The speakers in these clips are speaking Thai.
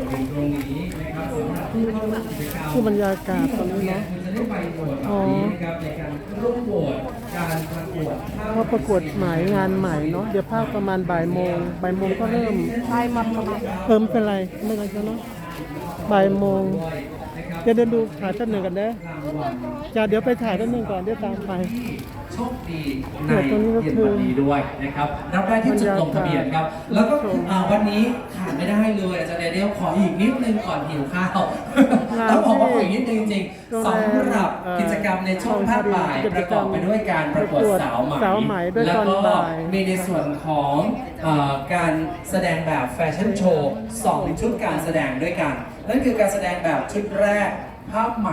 ชน์อยู่ตรงนี้นะครับสำหรับผู้เข้าร่วมกิจกรรมคือบรรยากาศตรงนี้เนาะคุณจะได้ใบโหวตแบบนี้นะครับในการร่วมโหวตการประกวดภาพก็ประกวดหมายงานใหม่เนาะเดี๋ยวภาคประมาณบ่ายโมงบ่ายโมงก็เริ่มไปหมดประมาณเพิ่มเป็นไรไม่เป็นไรเนาะบ่ายโมงนะครับเดี๋ยวเดินดูถ่ายแป๊บหนึ่งกันเด้อ จ้าเดี๋ยวไปถ่ายแป๊บหนึ่งก่อนเดี๋ยวตามไปโชคดีในเนี่ยตรงนี้ก็เย็นคือวันนี้ด้วยนะครับรับได้ที่จุดลงทะเบียนครับ แล้วก็อ่าวันนี้ขาดไม่ได้เลยอาจารย์เดเดียวขออีกนิดนึงก่อนหิวข้าวต้องบอกว่าขออีกนิดนึงจริงๆสำหรับกิจกรรมในช่วงภาคบ่ายประกอบไปด้วยการประกวดสาวไหมสาวไหมด้วยแล้วตอนก็บ่ายมีในส่วนของเอ่อการแสดงแบบแฟชั่นโชว์สองชุดการแสดงด้วยกัน นั่นคือการแสดงแบบชุดแรก ผ้าไหม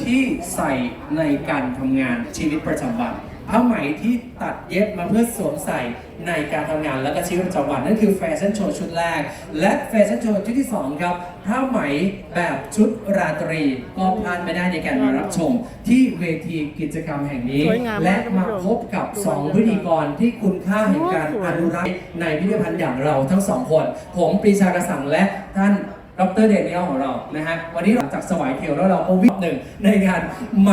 ที่ใส่ในการทำงานชีวิตประจำวัน ผ้าไหมที่ตัดเย็บมาเพื่อสวมใส่ในการทำงานและก็ชีวิตประจำวันนั่นคือแฟชั่นโชว์ชุดแรก และแฟชั่นโชว์ชุดที่สองครับผ้าไหมแบบชุดราตรีก็พลาดไม่ได้ในการมารับชม ที่เวทีกิจกรรมแห่งนี้ สวยงามมากและมาพบกับ สองพิธีกรที่คุณค่าแห่งการอนุรักษ์ในพิพิธภัณฑ์อย่างเราทั้งสองคน ผมปรีชากระสังและท่าน ดรเดนิเอลของเรานะฮะวันนี้หลังจากสวายเขียวแล้วเราก็วิ่งหนึ่งในงานไหม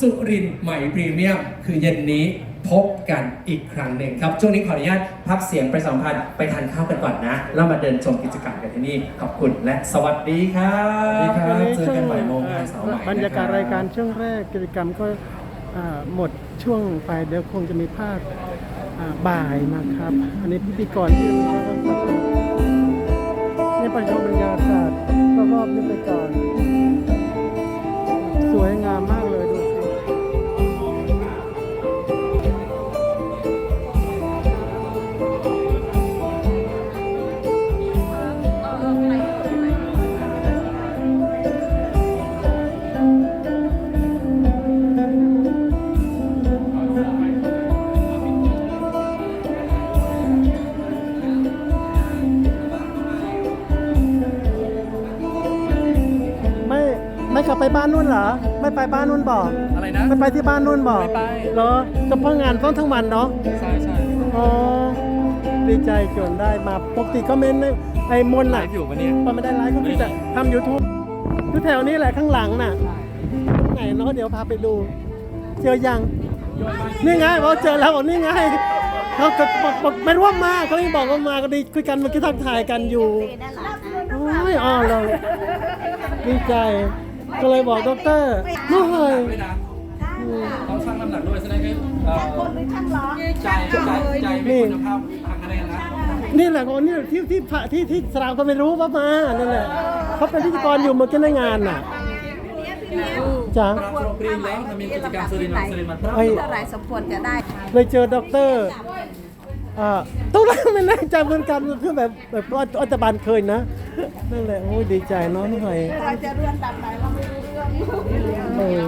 สุรินทร์ไหมพรีเมียม คือเย็นนี้พบกันอีกครั้งหนึ่งครับ ช่วงนี้ขออนุญาตพักเสียงไปสัมพันธ์ไปทานข้าวกันก่อนนะ แล้วมาเดินชมกิจกรรมกันที่นี่ขอบคุณและสวัสดีครับวันนี้เจอกันบ่ายโมงงานเสาร์ใหม่บรรยากาศรายการช่วงแรกกิจกรรมก็อ่าหมดช่วงไปเดี๋ยวคงจะมีภาคอ่าบ่ายนะครับ อันนี้พิธีกรที่ นี่ไปชมบรรยากาศรอบๆนี้ไปก่อนสวยงามมาก นนู่นเหรอ ไม่ไปบ้านนู่นบอกอะไรนะ ไม่ไปที่บ้านนู่นบอกไม่ไป เหรอเฉพาะงานต้องทั้งวันเนาะ ใช่ใช่อ๋อ ดีใจจนได้มา ปกติก็เมนต์ไอ้มนต์ไลน่ะฟ์อยู่วันนี้พอไม่ได้ไลฟ์ก็คือจะทำยูทูบทุกแถวนี้แหละข้างหลังน่ะตรงไหนเนาะเดี๋ยวพาไปดู เจอยัง นี่ไงบอกเจอแล้วบอกนี่ไงเขาก็บอกบอกไม่ร่วมมาเขายังบอกว่ามาก็ดีคุยกันเมื่อกี้ทักทายกันอยู่ โอ้ยอ๋อเราดีใจ ก็เลยบอกด็อกเตอร์ไม่เคยด้วยนะต้องชั่งน้ำหนักด้วยแสดงว่าเอ่อคนหรือช่างล้อใจใจใจไม่คุณภาพทางคะแนนนะนี่แหละคนนี่ที่ที่พระที่ที่สรามก็ไม่รู้ว่ามานั่นแหละเขาเป็นพิธีกรอยู่เมื่อกี้ในงานน่ะจ้ะเราโปรปรีแล้วทำมีกิจกรรมสุรินทร์สุรินทร์มันพระไอ้เท่าไหรสมควรจะได้เลยเจอด็อกเตอร์อ่า ต้องได้ไม่แน่ใจเหมือนกันคือแบบแบบว่าอัตบาลเคยนะนั่นแหละโอ้ยดีใจเนาะหน่อยเราจะเรื่องตามไหนเราไม่รู้เรื่องเออ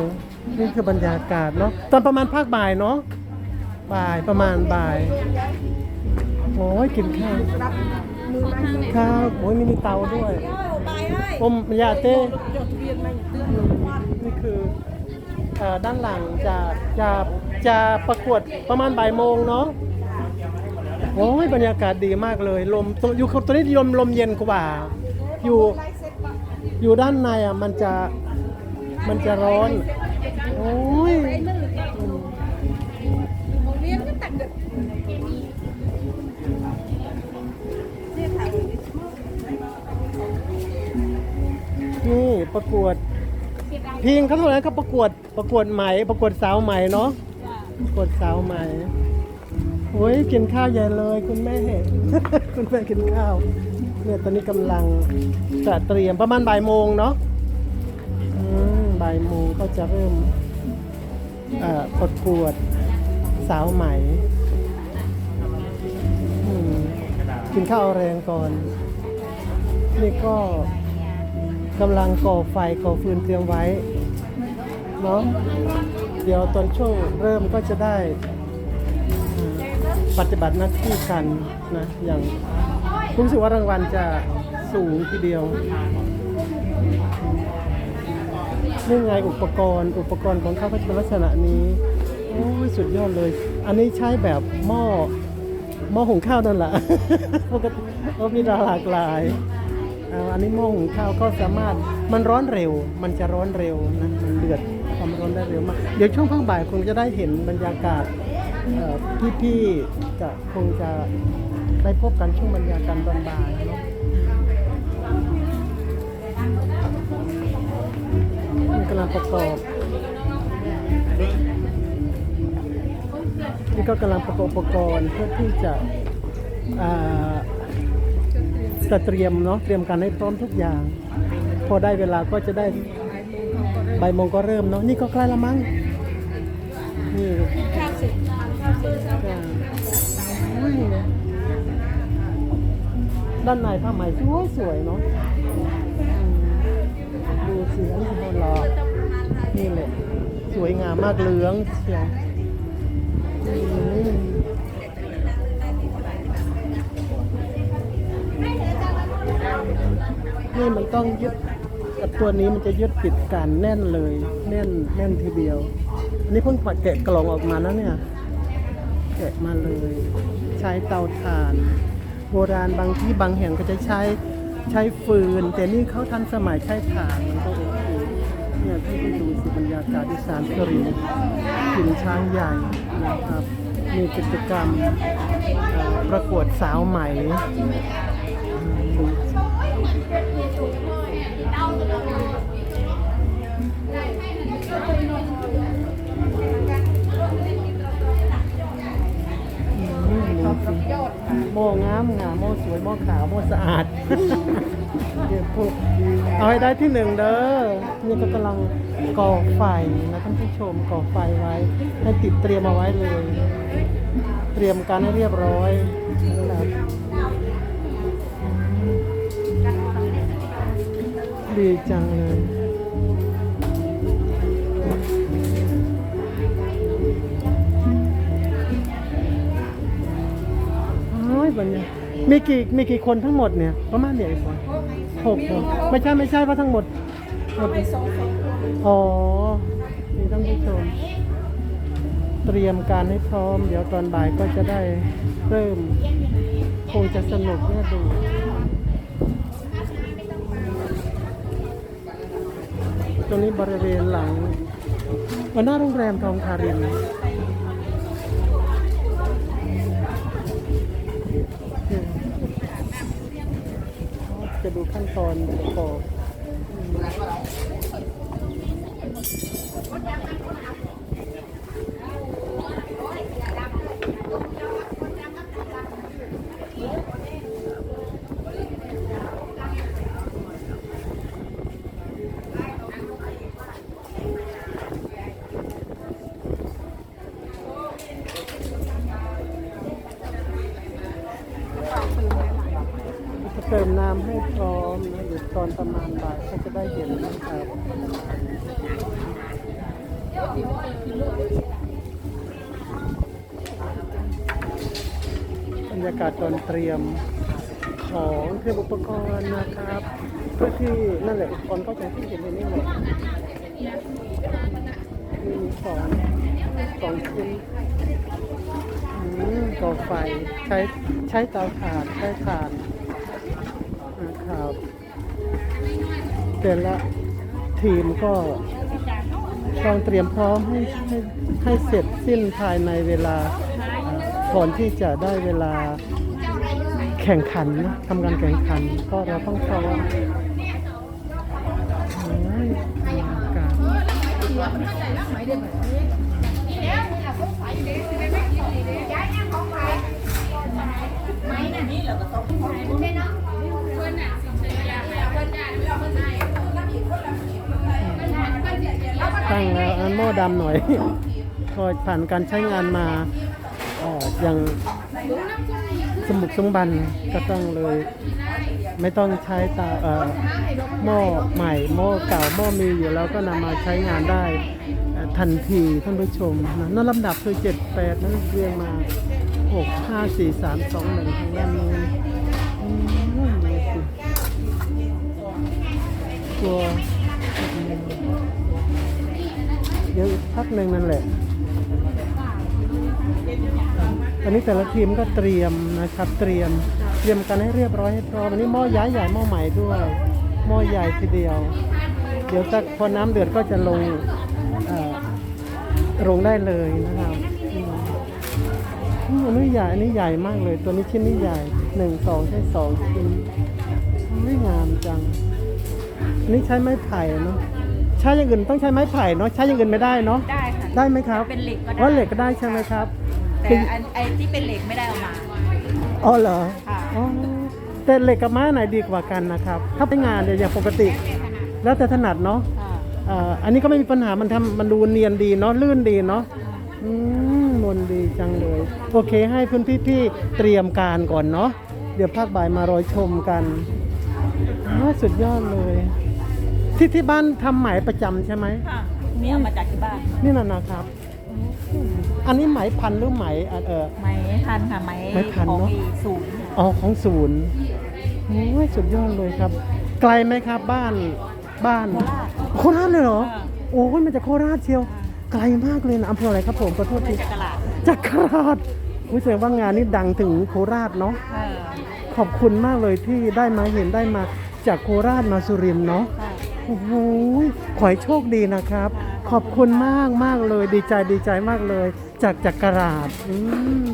นี่คือบรรยากาศเนาะตอนประมาณภาคบ่ายเนาะบ่ายประมาณบ่ายโอ้ยกินข้าวข้าวโอ้ยนี่มีเตาด้วยอมยาเต้นี่คือด้านหลังจะจะจะประกวดประมาณบ่ายโมงเนาะ โอ้ยบรรยากาศดีมากเลย ลมอยู่ตัวนี้ลมลมเย็นกว่า อยู่อยู่ด้านในอะมันจะมันจะร้อน โอ้ยนี่ประกวด พิงเขาเท่านั้นเขาประกวดประกวดไหมประกวดสาวไหมเนาะประกวดสาวไหม โอ้ยกินข้าวใหญ่เลย คุณแม่คุณแม่กินข้าวเนี่ยตอนนี้กำลังจะเตรียมประมาณบ่ายโมงเนาะบ่ายโมงก็จะเริ่มเอ่อประกวดสาวไหมอืมกินข้าวแรงก่อน นี่ก็กำลังก่อไฟก่อฟืนเตรียมไว้เนาะเดี๋ยวตอนช่วงเริ่มก็จะได้ ปฏิบัติหน้าที่กันนะอย่างรู้สึกว่ารางวัลจะสูงทีเดียวนี่ไงอุปกรณ์อุปกรณ์ของเขาก็จะเป็นลักษณะนี้โอ้สุดยอดเลย อันนี้ใช้แบบหม้อหม้อหุงข้าวนั่นแหละปกติมีหลากหลายอันนี้หม้อหุงข้าวก็สามารถมันร้อนเร็ว มันจะร้อนเร็วนะมันเดือดความร้อนได้เร็วมาก เดี๋ยวช่วงภาคบ่ายคงจะได้เห็นบรรยากาศ พี่ๆจะคงจะได้พบกันช่วงบรรยากาศตอนบ่ายเนาะนี่กำลังประกอบนี่ก็กำลังประกอบอุปกรณ์เพื่อที่จะอ่าจะเตรียมเนาะเตรียมการให้พร้อมทุกอย่าง พอได้เวลาก็จะได้บ่ายโมงก็เริ่มเนาะนี่ก็ใกล้ละมั้ง ด้านในผ้าไหมสวยสวยๆเนาะดูสิอันนี้คือโบราณนี่แหละสวยงามมากเหลืองเชียวนี่มันต้องยึดกับตัวนี้มันจะยึดติดกันแน่นเลย แน่นแน่นทีเดียว อันนี้เพิ่งผัดแกะกล่องออกมาแล้วเนี่ย แกะมาเลย ใช้เตาถ่าน โบราณบางที่บางแห่งก็จะใช้ใช้ฟืน แต่นี่เขาทันสมัยใช้ถ่านมันก็โอเคเนี่ยที่ไปดูสิบรรยากาศอีสารสรีขินช้างใหญ่นะครับมีกิจกรรมประกวดสาวใหม่ ม่สวยโม่ขาวโม่สะอาด เอาให้ได้ที่หนึ่งเด้อนี่ก็กำลังก่อไฟนะท่านผู้ชมก่อไฟไว้ ให้ติดเตรียมเอาไว้เลย เตรียมการให้เรียบร้อยนะครับดีจังเลยโอ้ยบันเนี่ย มีกี่มีกี่คนทั้งหมดเนี่ยประมาณเนี่ยคนหกคนไม่ใช่ไม่ใช่ว่าทั้งหมดหมดสองสองคนอ๋อมีท่านผู้ชมเตรียมการให้พร้อม เดี๋ยวตอนบ่ายก็จะได้เริ่ม คงจะสนุกน่าดูตรงนี้บริเวณหลังวันหน้าโรงแรมทองทาริน ดูขั้นตอนประกอบ เติมน้ำให้พร้อมนะเดี๋ยวตอนประมาณบ่ายก็จะได้เห็นนะครับบรรยากาศตอนเตรียมของเครื่องอุปกรณ์นะครับ เพื่อที่นั่นแหละอุปกรณ์ก็จะที่เห็นในนี้แหละมีสองสองชิ้นอืมก่อไฟใช้ใช้เตาถ่านใช้ถ่านน ครับแต่ละทีมก็ต้องเตรียมพร้อมให้ให้ให้เสร็จสิ้นภายในเวลาก่อนที่จะได้เวลาแข่งขันนะทำการแข่งขันก็เราต้องพร้อมโอ้ยบรรยากาศ ตั้งแล้วอัน โม่ดำหน่อย พอผ่านการใช้งานมาอย่างสมุกสมบันก็ต้องเลย ไม่ต้องใช้ตาเอ่อหม้อใหม่หม้อเก่าหม้อมีอยู่แล้วก็นำมาใช้งานได้ทันทีท่านผู้ชมนะนั่นลำดับคือ 7 8 นั้นเรียงมา 6 5 4 3 2 1ทางด้านนู้นอืมดูสิตัว ยอีกพักหนึ่งนั่นแหละ อันนี้แต่ละทีมก็เตรียมนะครับ เตรียม เตรียมกันให้เรียบร้อยให้พร้อมอันนี้หม้อย้ายใหญ่หม้อใหม่ด้วยหม้อใหญ่ทีเดียว เดี๋ยวสักพอน้ำเดือดก็จะลงลงได้เลยนะครับอันนี้ใหญ่อันนี้ใหญ่มากเลย ตัวนี้ชิ้นนี้ใหญ่หนึ่งสองใช่สองชิ้นไม่งามจัง อันนี้ใช้ไม้ไผ่เนาะ ใช้อย่างอื่นต้องใช้ไม้ไผ่เนาะใช้อย่างอื่นไม่ได้เนาะได้ค่ะได้ไหมครับเป็นเหล็กก็ได้อ๋อเหล็กก็ได้ใช่ไหมครับแต่อันไอ้ที่เป็นเหล็กไม่ได้เอามาอ๋อเหรอค่ะอ๋อแต่เหล็กกับไม้ไหนดีกว่ากันนะครับ ถ้าเป็นงานเนี่ยอย่างปกติ แล้วแต่ถนัดเนาะค่ะอ่าอันนี้ก็ไม่มีปัญหามันทำมันดูเนียนดีเนาะลื่นดีเนาะอืมมนดีจังเลย โอเคให้เพื่อนพี่ๆเตรียมการก่อนเนาะเดี๋ยวภาคบ่ายมารอชมกันอ๋อสุดยอดเลย ที่ที่บ้านทำไหมประจำใช่ไหม ค่ะนี่เอามาจากที่บ้านนี่น่ะนะครับ อันนี้ไหมพันธุ์หรือไหมอะเออไม้พันค่ะไม้ไม้พันของเนอะอีสูงอ๋อของศูนย์โอ้ยสุดยอดเลยครับ ไกลไหมครับบ้านบ้าน โคราชเลยเหรอโอ้ยมันจะโคราชเชียว ไกลมากเลยนะอำเภออะไรครับผมขอโทษทีจากตลาดจักราชอุ้ยแสดงว่างานนี้ดังถึงโคราชเนาะค่ะขอบคุณมากเลยที่ได้มาเห็นได้มาจากโคราชมาสุรินทร์เนาะค่ะ โอ้โหขอให้โชคดีนะครับ ขอบคุณมากมากเลย ดีใจดีใจมากเลย จากจักราชอืม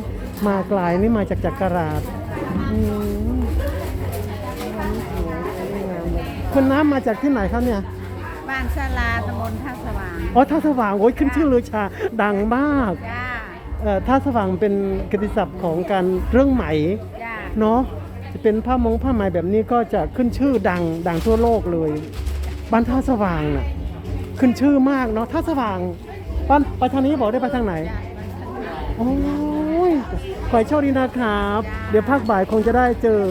มาไกลนี่มาจากจักราชอืมคุณน้ำมาจากที่ไหนครับเนี่ย บ้านศาลาตำบลท่าสว่างอ๋อท่าสว่างโอ้ยขึ้นชื่อลือชาดังมากจ้าเอ่อท่าสว่างเป็นกิตติศัพท์ของการเรื่องไหม จ้าเนาะจะเป็นผ้ามงผ้าไหมแบบนี้ก็จะขึ้นชื่อดังดังทั่วโลกเลย บ้านท่าสว่างน่ะขึ้นชื่อมากเนาะท่าสว่างบ้านไปทางนี้บอกได้ไปทางไหนโอ้ยขอให้โชคดีนะครับ เดี๋ยวภาคบ่ายคงจะได้เจอ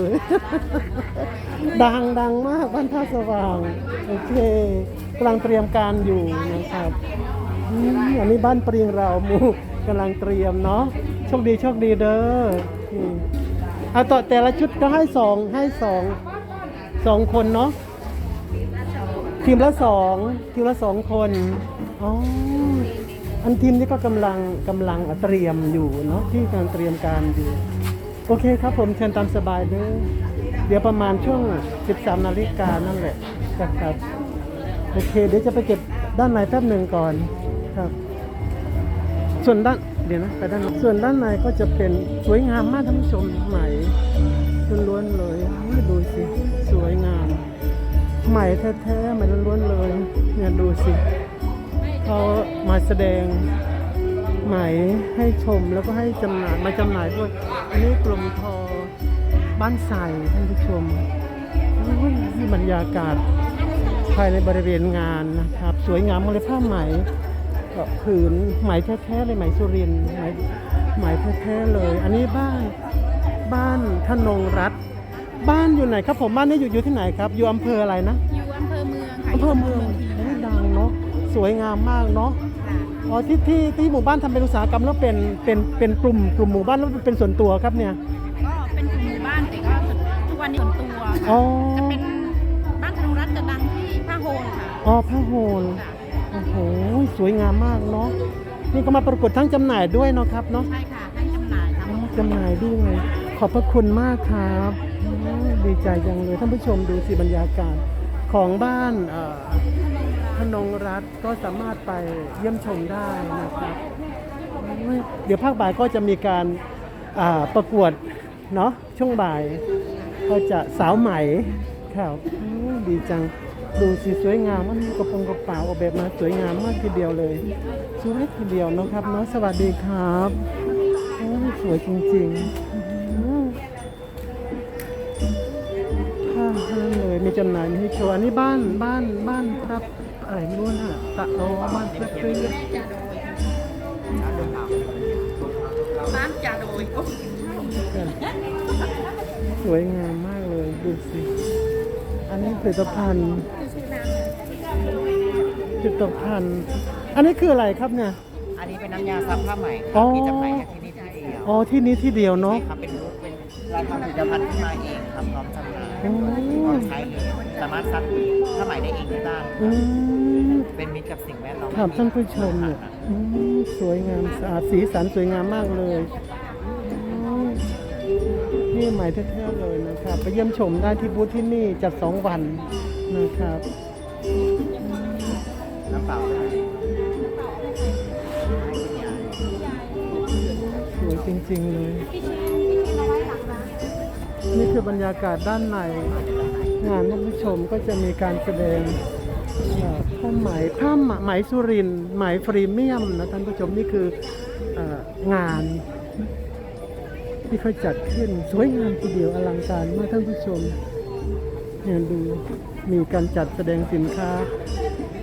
ดังดังมากบ้านท่าสว่างโอเคกำลังเตรียมการอยู่นะครับอืมอันนี้บ้านปริงเราหมูกำลังเตรียมเนาะโชคดีโชคดีเด้อเอาต่อแต่ละชุดก็ให้สองให้สองสองคนเนาะ ทีมละสองทีมละสองคนอ๋ออันทีมนี้ก็กำลังกำลังเตรียมอยู่เนาะที่กำลังเตรียมการอยู่ โอเคครับผมเชิญตามสบายเด้อเดี๋ยวประมาณช่วง 13 นาฬิกานั่นแหละครับโอเค เดี๋ยวจะไปเก็บด้านในแป๊บหนึ่งก่อนครับ ส่วนด้านเดี๋ยวนะไปด้านส่วนด้านในก็จะเป็นสวยงามมากท่านผู้ชมไหมล้วนๆเลยดูสิสวยงามไหมแท้ๆไเนี่ยดูสิเขามาแสดงไหมให้ชมแล้วก็ให้จำหน่ายมาจำหน่ายด้วย อันนี้กลมทอบ้านใส่ท่านผู้ชมอุ้ยนี่บรรยากาศภายในบริเวณงานนะครับ สวยงามมากเลยผ้าไหมกับผืนไหมแท้ๆเลยไหมสุรินทร์ไหมไหมแท้ๆเลย อันนี้บ้านบ้านธนงรัตน์บ้านอยู่ไหนครับผมบ้านนี้อยู่อยู่ที่ไหนครับ อยู่อำเภออะไรนะ อยู่อำเภอเมืองค่ะอำเภอเมืองโอ้ย ดังเนาะสวยงามมากเนาะอ๋อที่ที่ที่หมู่บ้านทำเป็นอุตสาหกรรมแล้วเป็นเป็นเป็นกลุ่มกลุ่มหมู่บ้านแล้วเป็นส่วนตัวครับเนี่ยก็เป็นกลุ่มหมู่บ้านแต่ก็ทุกวันนี้ส่วนตัวอ๋อค่ะจะเป็นบ้านธนรัตน์จะดังที่ผ้าโฮลค่ะอ๋อผ้าโฮลค่ะโอ้โหสวยงามมากเนาะนี่ก็มาประกวดทั้งจำหน่ายด้วยเนาะครับเนาะใช่ค่ะให้จำหน่ายค่ะอ๋อจำหน่ายด้วยขอบพระคุณมากครับโอ้ดีใจจังเลยท่านผู้ชมดูสิบรรยากาศของบ้านเอ่อพ นงรัฐก็สามารถไปเยี่ยมชมได้นะครับเดี๋ยวภาคบ่ายก็จะมีการาประกวดเนาะช่วงบ่าย ก็จะสาวไหมครับดีจังดูสิสวยงามมันกระโปรงกระเป๋าออกแบบมาสวยงามมากทีเดียวเลยสวยทีเดียวนะครับเนาะสวัสดีครับโอ้สวยจริงๆ มีจำหน่ายมีให้โชว์อันนี้บ้านบ้านบ้านครับอะไรไม่รู้น่ะตะโอบ้านเพื่อนเพื่อนร้านจ่าโดยสวยงามมากเลยดูสิอันนี้ผลิตภัณฑ์ผลิตภัณฑ์ อันนี้คืออะไรครับเนี่ยอันนี้เป็นน้ำยาซักผ้าใหม่คอ๋รัอบที่จำหน่ายแค่ที่นี่ที่เดียวอ๋อที่นี้ที่เดียวเนาะใช่ครับเป็นรูปเป็นเราทำผลิตภัณฑ์ขึ้นมาเองครับพร้ อมจำหน่ายโอ้พร้อมใช้เลยสามารถซักผ้าไหมได้เองที่บ้านอืมเป็นมิตรกับสิ่งแวดล้อมถามท่านผู้ชมเนี่ยอืมสวยงามสะอาดสีสันสวยงามมากเลยอืมนี่ใหม่แท้ๆเลยนะครับ ไปเยี่ยมชมได้ที่บูธที่นี่จัดสองวันนะครับ น้ำเปล่าสวยจริงๆเลยนี่ นี่คือบรรยากาศด้านใน งานท่านผู้ชมก็จะมีการแสดงผ้าไหมผ้าไหมสุรินไหมฟรีเมียมนะท่านผู้ชมนี่คืองานที่เขาจัดขึ้นสวยงามทีเดียวอลังการมากท่านผู้ชมเนี่ยดูมีการจัดแสดงสินค้า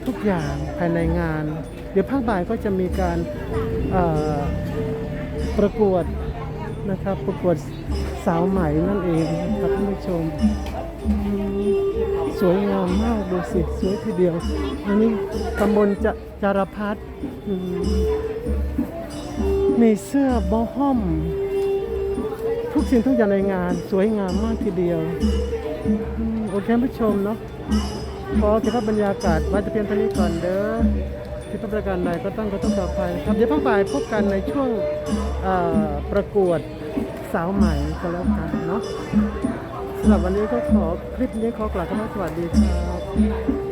ทุกอย่างภายในงาน เดี๋ยวภาคบ่ายก็จะมีการประกวดนะครับประกวด สาวไหมนั่นเองนะครับท่านผู้ชม สวยงามมากดูสิสวยทีเดียว อันนี้ตำบลจจารพัฒน์มีเสื้อบอห้อม ทุกสิ่งทุกอย่างในงาน สวยงามมากทีเดียวโอเคท่านผู้ชมเนาะขอเก็บภาพบรรยากาศไว้แต่เพียงเท่านี้ก่อนเด้อที่พบประการใดก็ต้องก็ต้องขออภัยนะครับเดี๋ยวภาคบ่ายพบกันในช่วงประกวด สาวใหม่ก็แล้วกันเนาะสำหรับวันนี้ก็ขอคลิปนี้ขอกล่าวคำว่าสวัสดีครับ